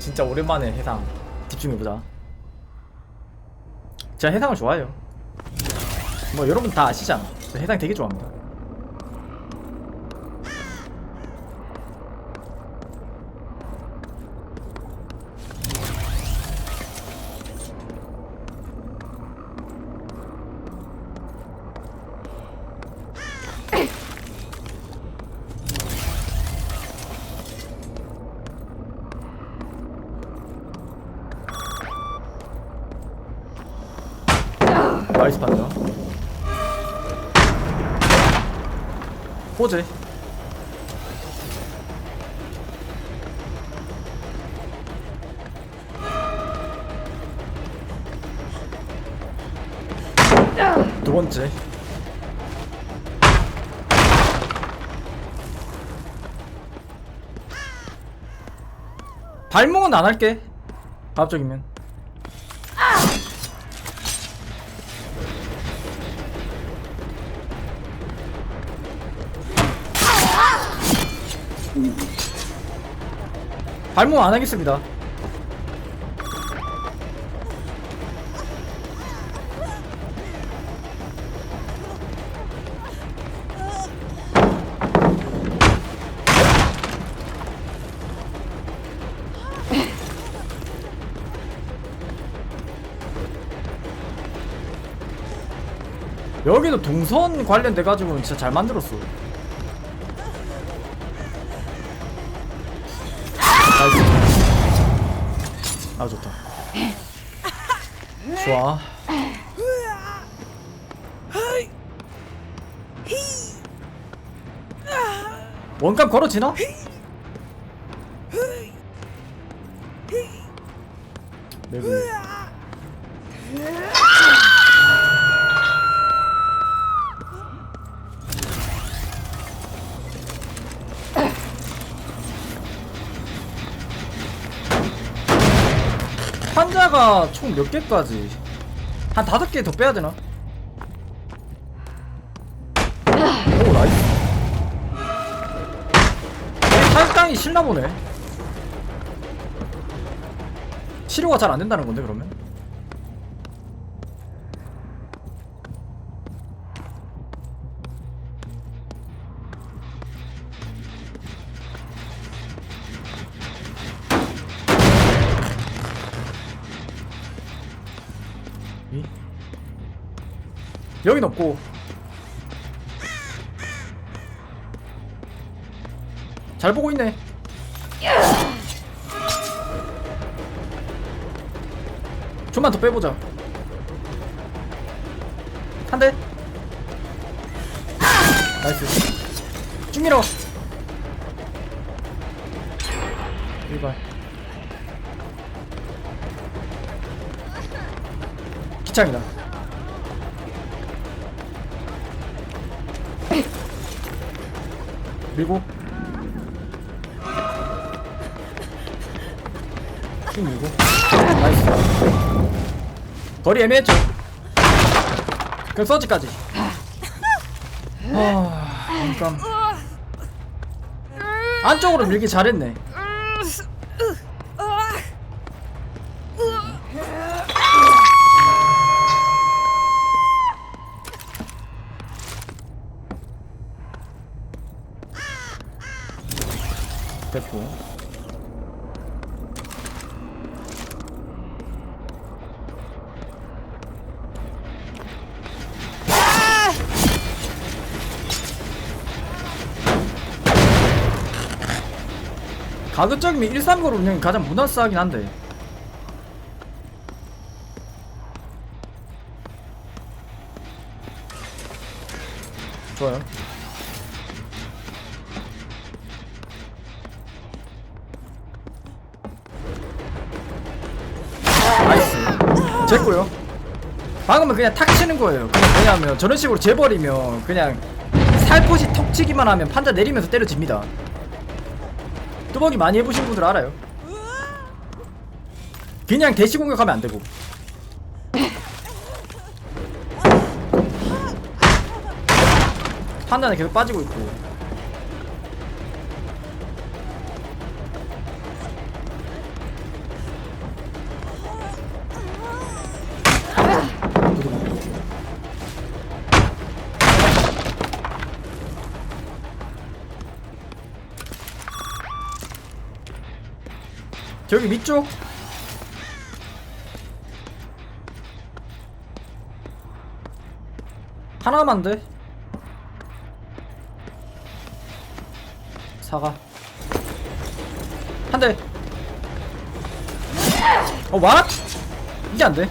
진짜 오랜만에 해상 집중해보자. 제가 해상을 좋아해요. 뭐 여러분 다 아시잖아. 저 해상 되게 좋아합니다 호재 두 번째. 발목은 안 할게. 갑자기면 발목 안 하겠습니다. 여기도 동선 관련돼 가지고 진짜 잘 만들었어. 좋아. 원감 걸어지나? 내부. 환자가 총 몇 개까지? 한 다섯 개 더 빼야 되나? 오 나이스. 탈당이 싫나 보네. 치료가 잘 안 된다는 건데 그러면? 여긴 없고. 잘 보고 있네. 좀만 더 빼보자. 한대? 나이스. 쭉 밀어. 일발. 기창이다 밀고 쭉 밀고. 나이스. 거리 애매했죠? 그럼 서지까지. 아 잠깐. 안쪽으로 밀기 잘했네 됐고 가급적이면 139로 운영이 가장 무난스하긴 한데. 좋아요. 나이스. 됐고요. 방금은 그냥 탁 치는 거예요. 그냥 왜냐하면 저런 식으로 재버리면 그냥 살포시 턱 치기만 하면 판자 내리면서 때려집니다 뚜벅이 많이 해보신 분들 알아요. 그냥 대시 공격하면 안 되고. 판단은 계속 빠지고 있고 저기 밑쪽. 하나만 돼. 사과. 한대. 어 왓? 이게 안돼.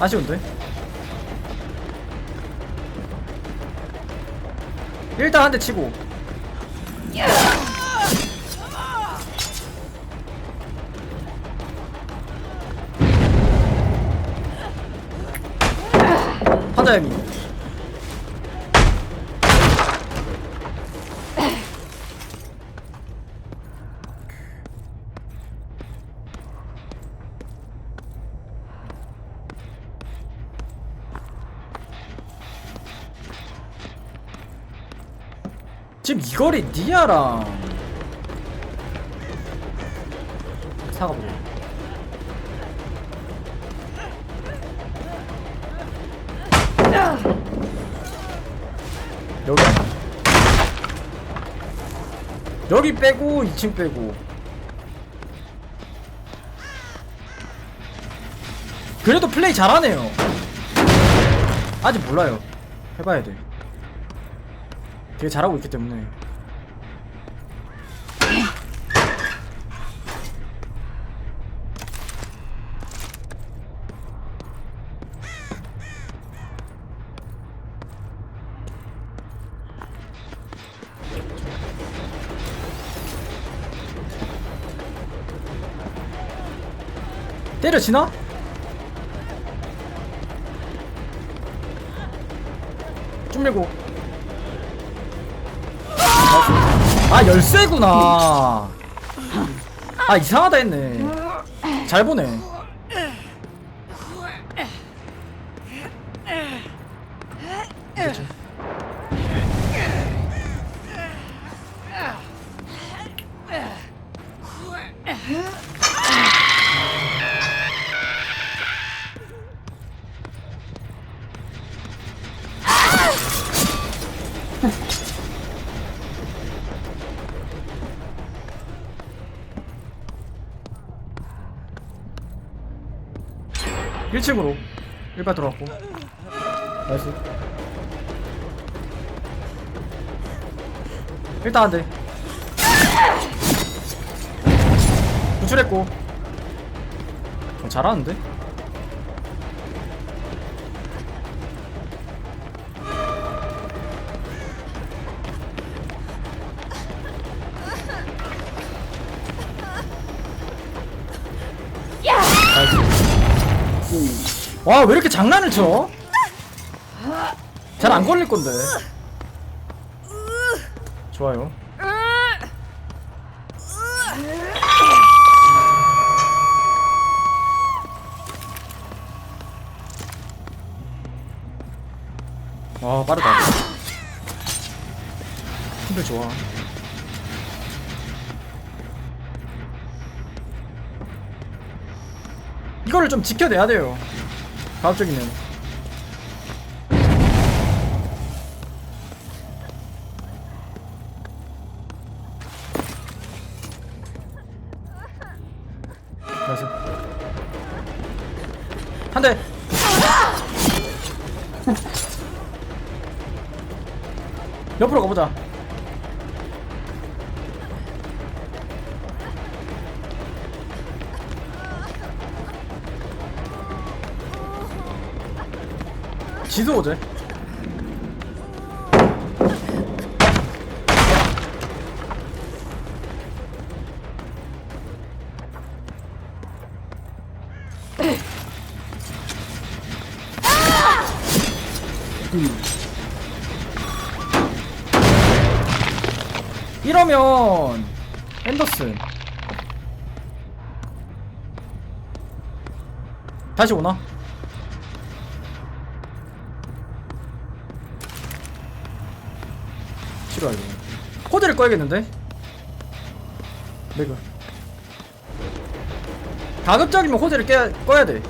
아쉬운데. 일단 한 대 치고 하자야미 지금 이 거리 니아랑 사과 보자 여기 빼고 2층 빼고. 그래도 플레이 잘하네요. 아직 몰라요. 해봐야 돼. 되게 잘하고 있기 때문에 때려지나? 좀 밀고. 아 열쇠구나. 아 이상하다 했네. 잘 보네 1층으로 1발 들어왔고. 나이스. 일단 안돼 구출했고. 어, 잘하는데? 와 왜 이렇게 장난을 쳐? 잘 안 걸릴 건데. 좋아요. 와 빠르다. 힘들 좋아. 이거를 좀 지켜내야 돼요 가급적이 이러면 앤더슨. 다시 오나? 싫어 이거 코드를 꺼야겠는데? 매그 가급적이면 호재를 깨, 꺼야 돼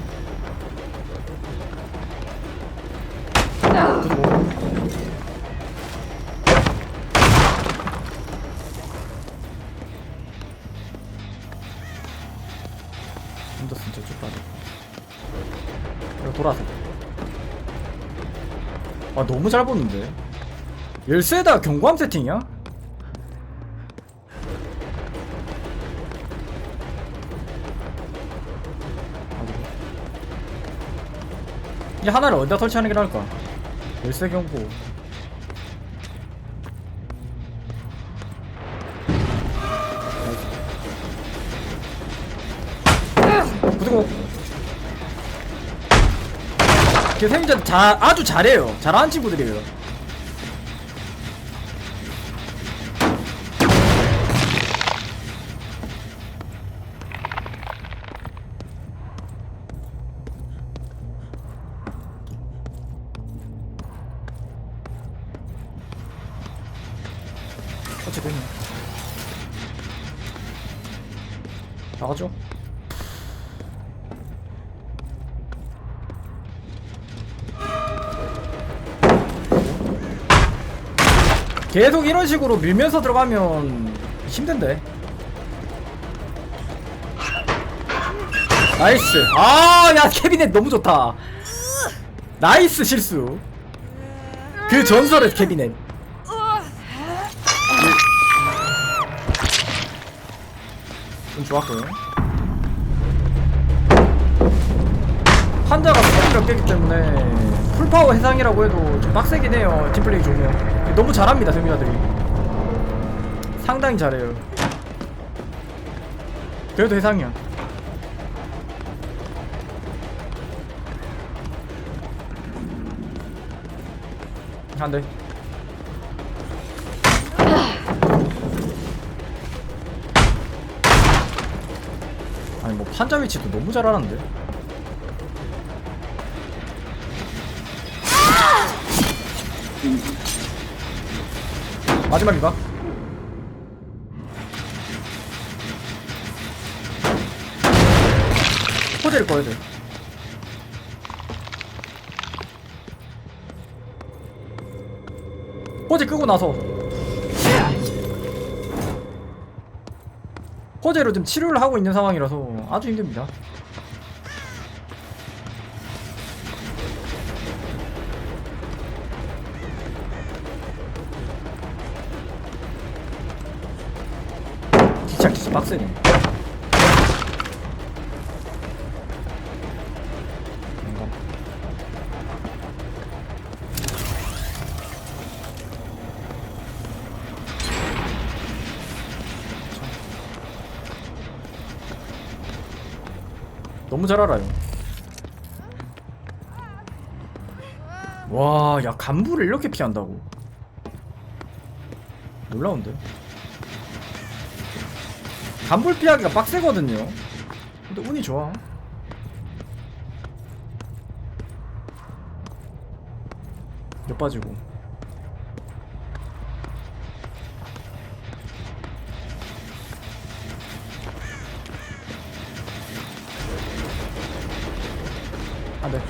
아 너무 잘 보는데 열쇠다 경고함 세팅이야? 이 하나를 어디다 설치하는 게 나을까? 열쇠 경고 구두고 그 생전 자 아주 잘해요. 잘하는 친구들이에요 계속 이런 식으로 밀면서 들어가면 힘든데. 나이스. 아야 캐비넷 너무 좋다. 나이스 실수. 그 전설의 캐비넷. 좀 좋았고요 환자가 수몇 개기 때문에 풀파워 해상이라고 해도 좀 빡세긴 해요 팀플레이 좋으면 너무 잘합니다 세미나들이. 상당히 잘해요. 그래도 해상이야. 안돼. 아니 뭐 판자 위치도 너무 잘하는데 마지막인가? 호재를 꺼야 돼. 호재 끄고 나서 호재로 좀 치료를 하고 있는 상황이라서 아주 힘듭니다. 빡세네. 뭔가. 너무 잘 알아요. 와, 야 간부를 이렇게 피한다고? 놀라운데? 간불 피하기가 빡세거든요. 근데 운이 좋아. 몇 빠지고. 안 돼.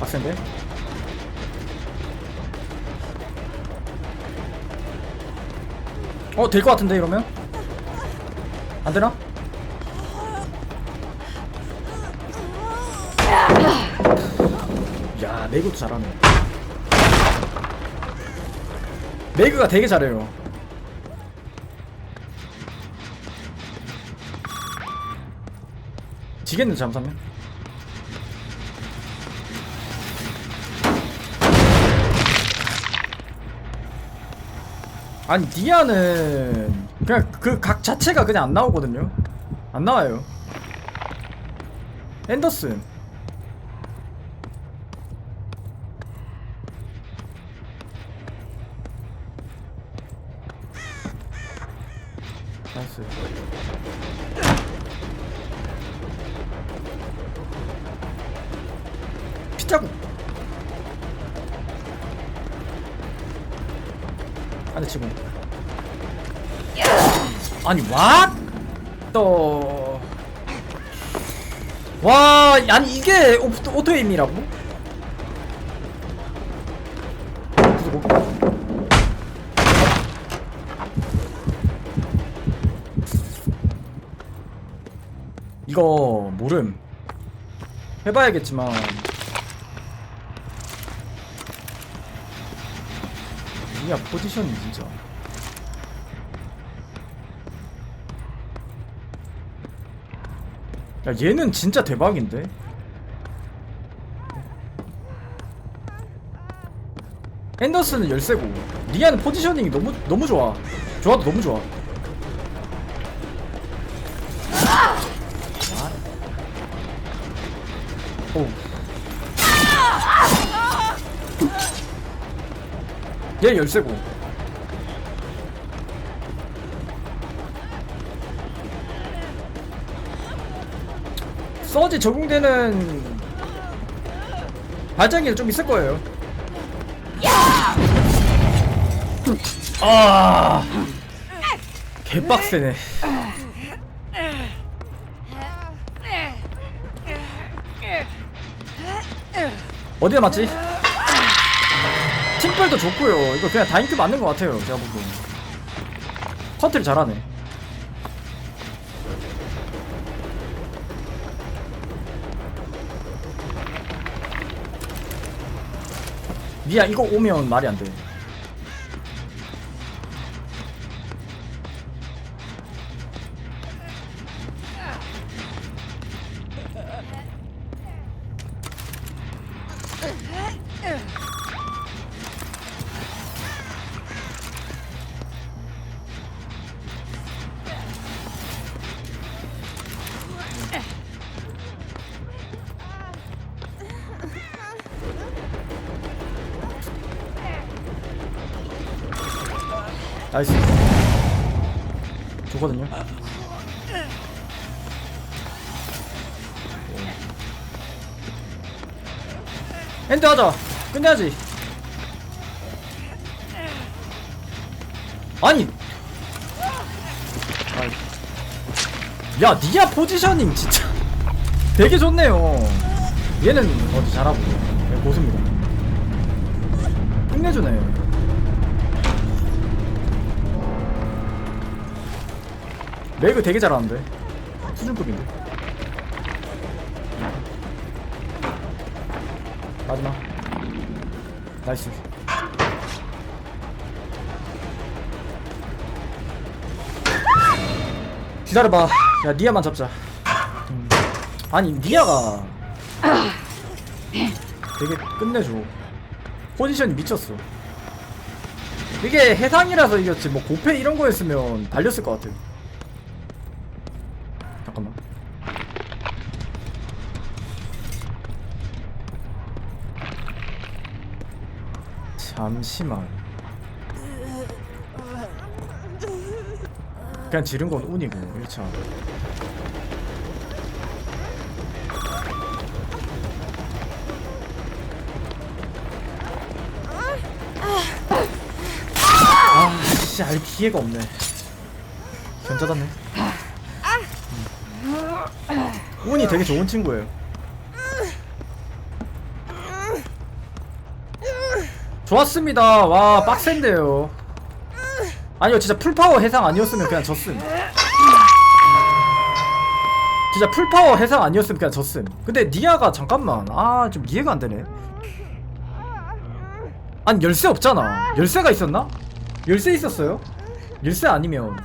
빡센데? 어, 될 것 같은데, 이러면? 안 되나? 야, 메이그도 잘하네. 메이그가 되게 잘해요. 지겠네, 잠깐만. 아니 디아는 그냥 그 각 자체가 그냥 안 나오거든요. 안 나와요. 앤더슨 아니 와? 또... 와 아니 이게 오토, 오토에임이라고? 그리고 이거 모름 해봐야겠지만 니야 포지션이 진짜 야 얘는 진짜 대박인데? 앤더슨은 열쇠고 리아는 포지셔닝이 너무 너무 좋아. 좋아도 너무 좋아. 오. 얘 열쇠고 서지 적용되는 발전기는 좀 있을 거예요. 아 개빡세네. 어디에 맞지? 팀플도 좋고요. 이거 그냥 다인큐 맞는 것 같아요 제가 보기엔. 컨트를 잘하네 미야 이거 오면 말이 안돼 엔드 하자. 끝내야지. 아니. 야 니아 포지셔닝 진짜 되게 좋네요. 얘는 어디 잘하고. 얘 고수입니다. 끝내주네. 레이그 되게 잘하는데. 수준급인데 마지막. 나이스. 기다려봐. 야 니아만 잡자. 음. 아니 니아가 되게 끝내줘. 포지션이 미쳤어. 이게 해상이라서 이겼지. 뭐 고패 이런 거였으면 달렸을 것 같아. 잠깐만 잠시만 그냥 지른 건 운이고 1차 아, 씨, 알 기회가 없네. 견자다네. 운이 되게 좋은 친구예요. 좋았습니다. 와, 빡센데요. 아니요, 진짜 풀파워 해상 아니었으면 그냥 졌음. 진짜 풀파워 해상 아니었으면 그냥 졌음. 근데 니아가 잠깐만. 아, 좀 이해가 안 되네. 아니, 열쇠 없잖아. 열쇠가 있었나? 열쇠 있었어요? 열쇠 아니면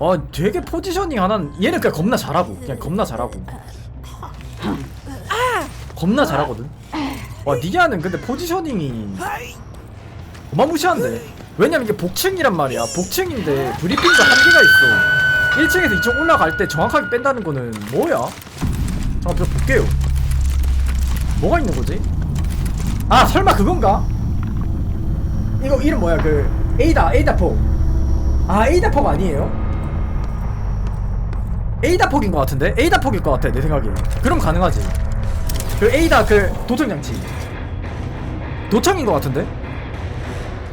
아 되게 포지셔닝 하나는 얘는 그냥 겁나 잘하고 그냥 겁나 잘하고 겁나 잘하거든 와 니아는 근데 포지셔닝이 어마무시한데 왜냐면 이게 복층이란 말이야 복층인데 브리핑도 한계가 있어 1층에서 2층 올라갈 때 정확하게 뺀다는 거는 뭐야? 잠깐 저 볼게요 뭐가 있는 거지? 아 설마 그건가? 이거 이름 뭐야 그 에이다 에이다폭 아 에이다폭 아니에요? 에이다폭인 것 같은데? 에이다폭일 것 같아 내 생각에 그럼 가능하지 그 에이다 그 도청 장치. 도청인 것 같은데?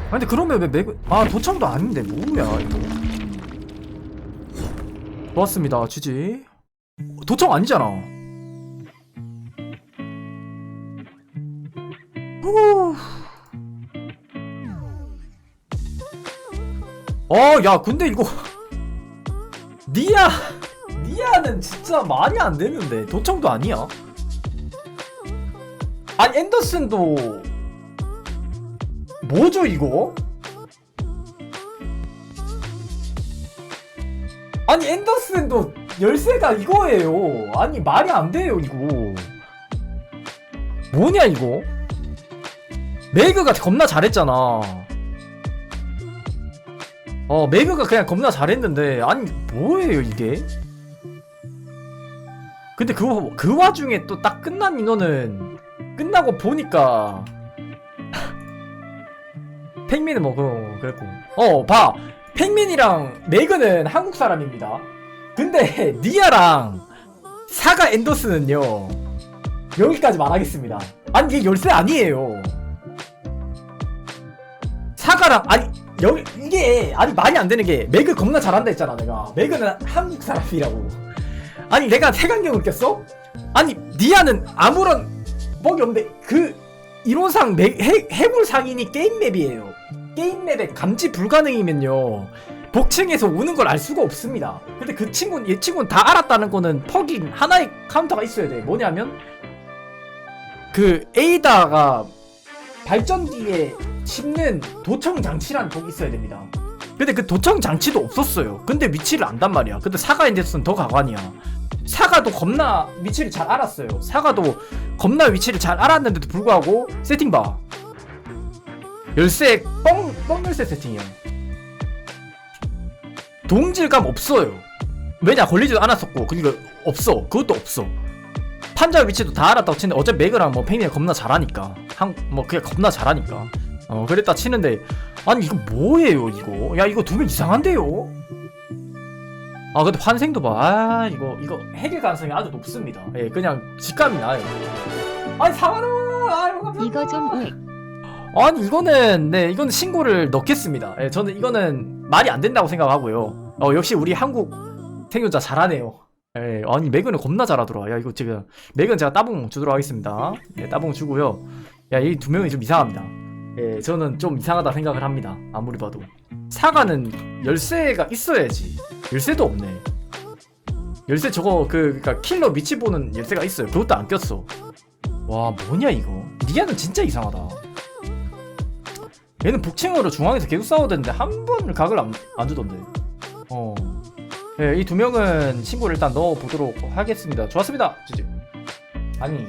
아 근데 그러면 왜 매그 아 도청도 아닌데 뭐야 이거. 좋았습니다 GG 도청 아니잖아. 후. 어, 야, 근데 이거 니야, 니야 니아는 진짜 말이 안 되는데 도청도 아니야 아니 앤더슨도 뭐죠 이거? 아니 앤더슨도 열쇠가 이거예요. 아니 말이 안 돼요 이거. 뭐냐 이거? 메이그가 겁나 잘했잖아. 어 메이그가 그냥 겁나 잘했는데 아니 뭐예요 이게? 근데 그, 그 와중에 또 딱 끝난 인원은 끝나고 보니까 팽민은 뭐 그, 그랬고. 어 봐. 팽민이랑 메이그는 한국 사람입니다. 근데 니아랑 사가 앤더슨은요 여기까지 말하겠습니다. 아니 이게 열쇠 아니에요. 사가랑 아니 여기 이게 아니 말이 안 되는 게 매그 겁나 잘한다 했잖아 내가. 매그는 한국 사람이라고. 아니 내가 색안경을 꼈어? 아니 니아는 아무런 뻑이 없는데 그 이론상 매, 해, 해골 상인이 게임 맵이에요 게임 맵에 감지 불가능이면요 복층에서 오는 걸 알 수가 없습니다 근데 그 친구는 얘 친구는 다 알았다는 거는 퍽인 하나의 카운터가 있어야 돼 뭐냐면 그 에이다가 발전기에 씹는 도청 장치라는 독이 있어야 됩니다. 근데 그 도청 장치도 없었어요. 근데 위치를 안단 말이야. 근데 사가 인데스는 더 가관이야. 사가도 겁나 위치를 잘 알았어요. 사가도 겁나 위치를 잘 알았는데도 불구하고 세팅 봐. 열쇠 뻥, 뻥 열쇠 세팅이야. 동질감 없어요. 왜냐 걸리지도 않았었고 그리고 없어. 그것도 없어. 판자 위치도 다 알았다고 치는데 어차피 매그랑 뭐 팽이가 겁나 잘하니까 한 뭐 그냥 겁나 잘하니까 어 그랬다 치는데 아니 이거 뭐예요 이거 야 이거 두 명 이상한데요 아 근데 환생도 봐 아 이거 이거 해결 가능성이 아주 높습니다 예 그냥 직감이 나요 아니 사과는 아유 감사합니다 이거 좀 왜? 아니 이거는 네 이거는 신고를 넣겠습니다. 예, 저는 이거는 말이 안 된다고 생각하고요. 어 역시 우리 한국 생존자 잘하네요. 예, 아니 매그는 겁나 잘하더라. 야 이거 지금 매그는 제가 따봉 주도록 하겠습니다. 예, 따봉 주고요. 야 이 두 명이 좀 이상합니다. 예, 저는 좀 이상하다 생각을 합니다. 아무리 봐도 사과는 열쇠가 있어야지. 열쇠도 없네. 열쇠 저거 그 그니까 킬러 위치 보는 열쇠가 있어요. 그것도 안 꼈어. 와 뭐냐 이거. 니아는 진짜 이상하다. 얘는 북층으로 중앙에서 계속 싸우던데 한 번을 각을 안, 안 주던데. 어. 예, 이 두 명은 신고를 일단 넣어 보도록 하겠습니다. 좋았습니다. 지지. 아니